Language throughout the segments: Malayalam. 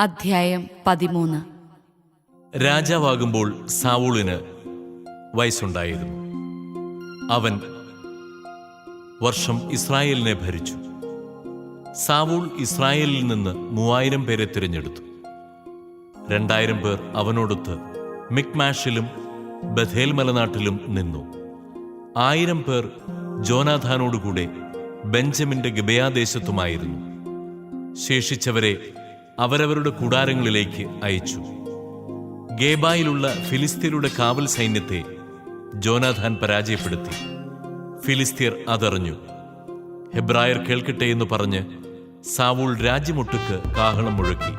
അധ്യായം പതിമൂന്ന്. രാജാവാകുമ്പോൾ സാവൂളിന് വയസ്സുണ്ടായിരുന്നു. അവൻ വർഷം ഇസ്രായേലിനെ ഭരിച്ചു. സാവൂൾ ഇസ്രായേലിൽ നിന്ന് മൂവായിരം പേരെ തിരഞ്ഞെടുത്തു. രണ്ടായിരം പേർ അവനോടൊത്ത് മിക്മാഷിലും ബഥേൽ മലനാട്ടിലും നിന്നു. ആയിരം പേർ ജോനാഥാനോടുകൂടെ ബെഞ്ചമിന്റെ ഗബയാദേശത്തുമായിരുന്നു. ശേഷിച്ചവരെ അവരവരുടെ കൂടാരങ്ങളിലേക്ക് അയച്ചു. ഗേബായിലുള്ള ഫിലിസ്തീനയുടെ കാവൽ സൈന്യത്തെ ജോനാഥാൻ പരാജയപ്പെടുത്തി. ഫിലിസ്തീർ അതറിഞ്ഞു. ഹെബ്രായർ കേൾക്കട്ടെ എന്ന് പറഞ്ഞ് സാവൂൾ രാജ്യമൊട്ടുക്ക് കാഹളം മുഴക്കി.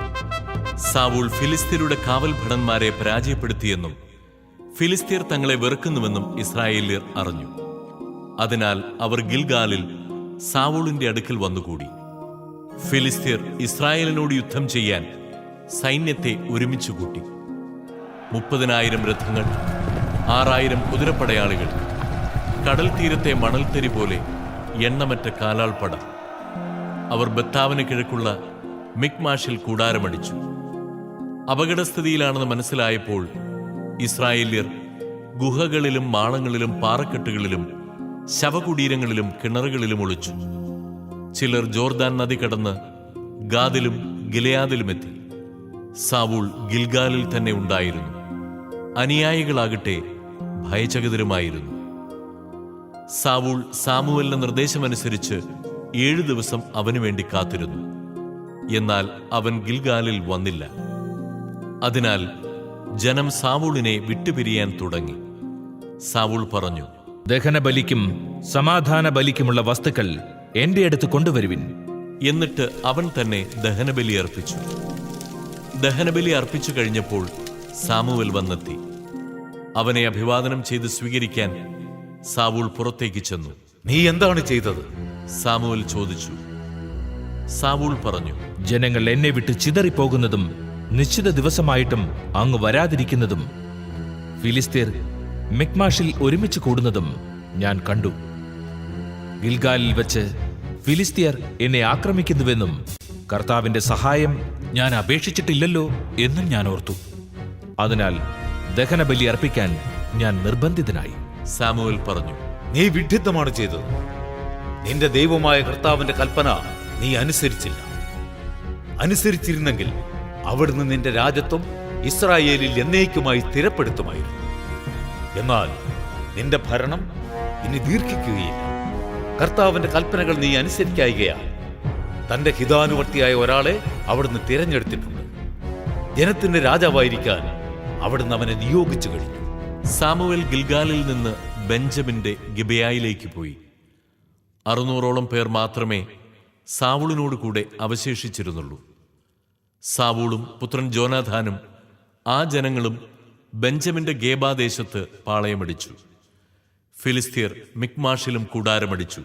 സാവൂൾ ഫിലിസ്തീനയുടെ കാവൽ ഭടന്മാരെ പരാജയപ്പെടുത്തിയെന്നും ഫിലിസ്തീർ തങ്ങളെ വെറുക്കുന്നുവെന്നും ഇസ്രായേലിയർ അറിഞ്ഞു. അതിനാൽ അവർ ഗിൽഗാലിൽ സാവൂളിന്റെ അടുക്കൽ വന്നുകൂടി. ഫിലിസ്തീർ ഇസ്രായേലിനോട് യുദ്ധം ചെയ്യാൻ സൈന്യത്തെ ഒരുമിച്ച് കൂട്ടി. മുപ്പതിനായിരം രഥങ്ങൾ ആറായിരം കുതിരപ്പടയാളികൾ കടൽ തീരത്തെ മണൽത്തരി പോലെ എണ്ണമറ്റ കാലാൾപ്പട. അവർ ബത്താവിന് കിഴക്കുള്ള മിക്മാഷിൽ കൂടാരമടിച്ചു. അപകടസ്ഥിതിയിലാണെന്ന് മനസ്സിലായപ്പോൾ ഇസ്രായേല്യർ ഗുഹകളിലും മാളങ്ങളിലും പാറക്കെട്ടുകളിലും ശവകുടീരങ്ങളിലും കിണറുകളിലും ഒളിച്ചു. ചിലർ ജോർദാൻ നദി കടന്ന് ഗാദിലും ഗിലയാദിലുമെത്തി സാവൂൾ ഗിൽഗാലിൽ തന്നെ ഉണ്ടായിരുന്നു. അനുയായികളാകട്ടെ ഭയചകിതരുമായിരുന്നു. സാവൂൾ സാമുവലിന്റെ നിർദ്ദേശമനുസരിച്ച് ഏഴു ദിവസം അവനു വേണ്ടി കാത്തിരുന്നു. എന്നാൽ അവൻ ഗിൽഗാലിൽ വന്നില്ല. അതിനാൽ ജനം സാവൂളിനെ വിട്ടുപിരിയാൻ തുടങ്ങി. സാവൂൾ പറഞ്ഞു ദഹനബലിക്കും സമാധാന ബലിക്കുമുള്ള വസ്തുക്കൾ എന്റെ അടുത്ത് കൊണ്ടുവരുവിൻ. എന്നിട്ട് അവൻ തന്നെ ദഹനബലി അർപ്പിച്ചു. ദഹനബലി അർപ്പിച്ചു കഴിഞ്ഞപ്പോൾ സാമുവൽ വന്നെത്തി. അവനെ അഭിവാദനം ചെയ്ത് സ്വീകരിക്കാൻ സാവൂൾ പുറത്തേക്ക് ചെന്നു. നീ എന്താണ് ചെയ്തത്? സാമുവൽ ചോദിച്ചു. സാവൂൾ പറഞ്ഞു ജനങ്ങൾ എന്നെ വിട്ട് ചിതറിപ്പോകുന്നതും നിശ്ചിത ദിവസമായിട്ടും അങ്ങ് വരാതിരിക്കുന്നതും ഫിലിസ്തീർ മിക്മാഷിൽ ഒരുമിച്ച് കൂടുന്നതും ഞാൻ കണ്ടു. ഗിൽഗാലിൽ വെച്ച് ഫിലിസ്തീർ എന്നെ ആക്രമിക്കുന്നുവെന്നും കർത്താവിന്റെ സഹായം ഞാൻ അപേക്ഷിച്ചിട്ടില്ലല്ലോ എന്നും ഞാൻ ഓർത്തു. അതിനാൽ ദഹനബലി അർപ്പിക്കാൻ ഞാൻ നിർബന്ധിതനായി. സാമുവൽ പറഞ്ഞു നീ വിഡ്ഢിത്തമാണ് ചെയ്തത്. നിന്റെ ദൈവമായ കർത്താവിന്റെ കൽപ്പന നീ അനുസരിച്ചില്ല. അനുസരിച്ചിരുന്നെങ്കിൽ അവിടുന്ന് നിന്റെ രാജ്യത്വം ഇസ്രായേലിൽ എന്നേക്കുമായി സ്ഥിരപ്പെടുത്തുമായിരുന്നു. എന്നാൽ നിന്റെ ഭരണം ഇനി ദീർഘിക്കുകയില്ല. കർത്താവിന്റെ കൽപ്പനകൾ നീ അനുസരിക്കായികയാ തന്റെ ഹിതാനുവർത്തിയായ ഒരാളെ അവിടുന്ന് തിരഞ്ഞെടുത്തിട്ടുണ്ട്. ജനത്തിന്റെ രാജാവായിരിക്കാൻ അവിടുന്ന് അവനെ നിയോഗിച്ചു കഴിഞ്ഞു. സാമുവൽ ഗിൽഗാലിൽ നിന്ന് ബെഞ്ചമിന്റെ ഗിബയായിലേക്ക് പോയി. അറുന്നൂറോളം പേർ മാത്രമേ സാവൂളിനോട് കൂടെ അവശേഷിച്ചിരുന്നുള്ളൂ. സാവൂളും പുത്രൻ ജോനാഥാനും ആ ജനങ്ങളും ബെഞ്ചമിന്റെ ഗേബാദേശത്ത് പാളയമടിച്ചു. ഫിലിസ്തീർ മിക്മാഷിലും കൂടാരമടിച്ചു.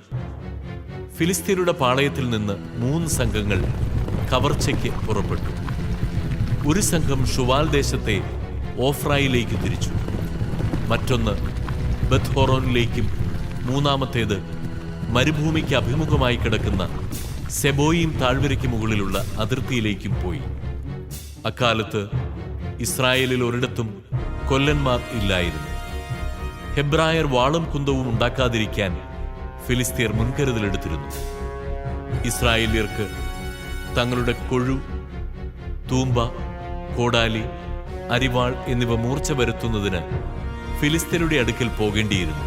ഫിലിസ്തീരുടെ പാളയത്തിൽ നിന്ന് മൂന്ന് സംഘങ്ങൾ കവർച്ചയ്ക്ക് പുറപ്പെട്ടു. ഒരു സംഘം ഷുവാൽ ദേശത്തെ ഓഫ്രായിലേക്ക് തിരിച്ചു. മറ്റൊന്ന് ബത്ഹോറോനിലേക്കും മൂന്നാമത്തേത് മരുഭൂമിക്ക് അഭിമുഖമായി കിടക്കുന്ന സെബോയിം താഴ്വരയ്ക്ക് മുകളിലുള്ള അതിർത്തിയിലേക്കും പോയി. അക്കാലത്ത് ഇസ്രായേലിൽ ഒരിടത്തും കൊല്ലന്മാർ ഇല്ലായിരുന്നു. ഹെബ്രായർ വാളും കുന്തവും ഉണ്ടാക്കാതിരിക്കാൻ ഫിലിസ്തീർ മുൻകരുതലെടുത്തിരുന്നു. ഇസ്രായേലിയർക്ക് തങ്ങളുടെ കൊഴു തൂമ്പ കോടാലി അരിവാൾ എന്നിവ മൂർച്ച വരുത്തുന്നതിന് ഫിലിസ്തീനയുടെ അടുക്കൽ പോകേണ്ടിയിരുന്നു.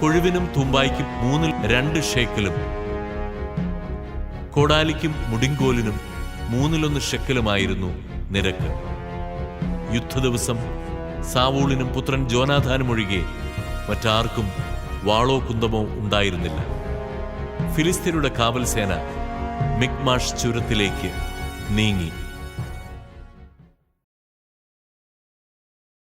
കൊഴുവിനും തൂമ്പായ്ക്കും മൂന്നിൽ രണ്ട് ഷേക്കലും കോടാലിക്കും മുടിങ്കോലിനും മൂന്നിലൊന്ന് ഷെക്കലുമായിരുന്നു നിരക്ക്. യുദ്ധദിവസം സാവൂളിനും പുത്രൻ ജോനാഥാനും ഒഴികെ മറ്റാർക്കും വാളോ കുന്തമോ ഉണ്ടായിരുന്നില്ല. ഫിലിസ്തീനയുടെ കാവൽ സേന മിക്മാഷ് ചുരത്തിലേക്ക് നീങ്ങി.